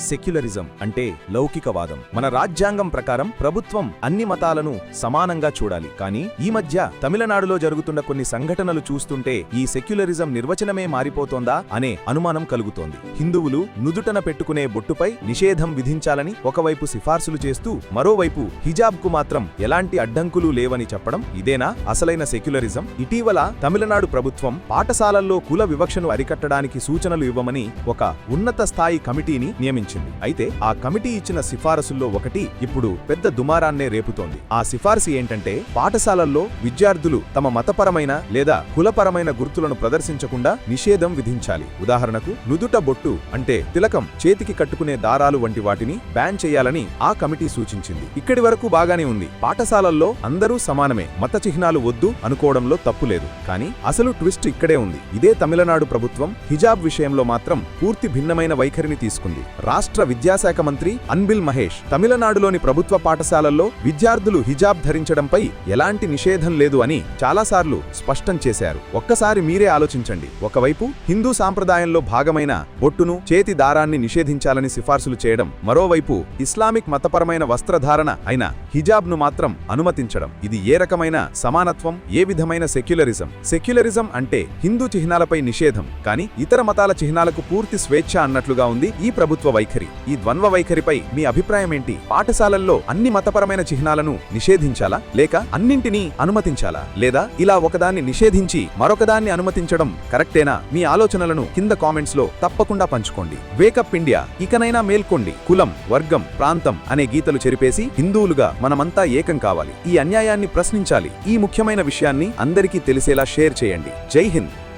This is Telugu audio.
సెక్యులరిజం అంటే లౌకికవాదం. మన రాజ్యాంగం ప్రకారం ప్రభుత్వం అన్ని మతాలను సమానంగా చూడాలి. కానీ ఈ మధ్య తమిళనాడులో జరుగుతున్న కొన్ని సంఘటనలు చూస్తుంటే ఈ సెక్యులరిజం నిర్వచనమే మారిపోతోందా అనే అనుమానం కలుగుతోంది. హిందువులు నుదుటన పెట్టుకునే బొట్టుపై నిషేధం విధించాలని ఒకవైపు సిఫార్సులు చేస్తూ మరోవైపు హిజాబ్కు మాత్రం ఎలాంటి అడ్డంకులు లేవని చెప్పడం ఇదేనా అసలైన సెక్యులరిజం? ఇటీవల తమిళనాడు ప్రభుత్వం పాఠశాలల్లో కుల వివక్షను అరికట్టడానికి సూచనలు ఇవ్వమని ఒక ఉన్నత స్థాయి కమిటీని నియమించింది. అయితే ఆ కమిటీ ఇచ్చిన సిఫారసుల్లో ఒకటి ఇప్పుడు పెద్ద దుమారాన్నే రేపుతోంది. ఆ సిఫారసు ఏంటంటే పాఠశాలల్లో విద్యార్థులు తమ మతపరమైన లేదా కులపరమైన గుర్తులను ప్రదర్శించకుండా నిషేధం విధించాలి. ఉదాహరణకు నుదుట బొట్టు అంటే తిలకం చేతికి కట్టుకునే దారాలు వంటి వాటిని బ్యాన్ చేయాలని ఆ కమిటీ సూచించింది. ఇక్కడి వరకు బాగానే ఉంది. పాఠశాలల్లో అందరూ సమానమే. మత చిహ్నాలు వద్దు అనుకోవడంలో తప్పులేదు కానీ అసలు ట్విస్ట్ ఇక్కడే ఉంది. ఇదే తమిళనాడు ప్రభుత్వం హిజాబ్ విషయంలో మాత్రం పూర్తి భిన్నమైన వైఖరిని తీసుకుంది. రాష్ట్ర విద్యాశాఖ మంత్రి అన్బిల్ మహేష్ తమిళనాడులోని ప్రభుత్వ పాఠశాలల్లో విద్యార్థులు హిజాబ్ ధరించడంపై ఎలాంటి నిషేధం లేదు అని చాలాసార్లు స్పష్టం చేశారు. ఒక్కసారి మీరే ఆలోచించండి. ఒకవైపు హిందూ సాంప్రదాయంలో భాగమైన బొట్టును చేతి దారాన్ని నిషేధించాలని సిఫార్సులు చేయడం మరోవైపు ఇస్లామిక్ మతపరమైన వస్త్రధారణ అయిన హిజాబ్ను మాత్రం అనుమతించడం. ఇది ఏ రకమైన సమానత్వం ఏ విధమైన సెక్యులరిజం? సెక్యులరిజం అంటే హిందూ చిహ్నాలపై నిషేధం కానీ ఇతర మతాల చిహ్నాలకు పూర్తి స్వేచ్ఛ అన్నట్లుగా ఉంది ఈ ప్రభుత్వ వైఖరి. ఈ ద్వంద్వ వైఖరిపై మీ అభిప్రాయం ఏంటి? పాఠశాలల్లో అన్ని మతపరమైన చిహ్నాలను నిషేధించాలా? లేక అన్నింటినీ అనుమతించాలా? లేదా ఇలా ఒకదాన్ని నిషేధించి మరొకదాన్ని అనుమతించడం కరెక్టేనా? మీ ఆలోచనలను కింద కామెంట్స్లో తప్పకుండా పంచుకోండి. వేకప్ ఇండియా ఇకనైనా మేల్కోండి. కులం వర్గం ప్రాంతం అనే గీతలు చెరిపేసి హిందువులుగా మనమంతా ఏకం కావాలి. ఈ అన్యాయాన్ని ప్రశ్నించాలి. ఈ ముఖ్యమైన విషయాన్ని అందరికీ తెలిసేలా షేర్ చేయండి. జై హింద్.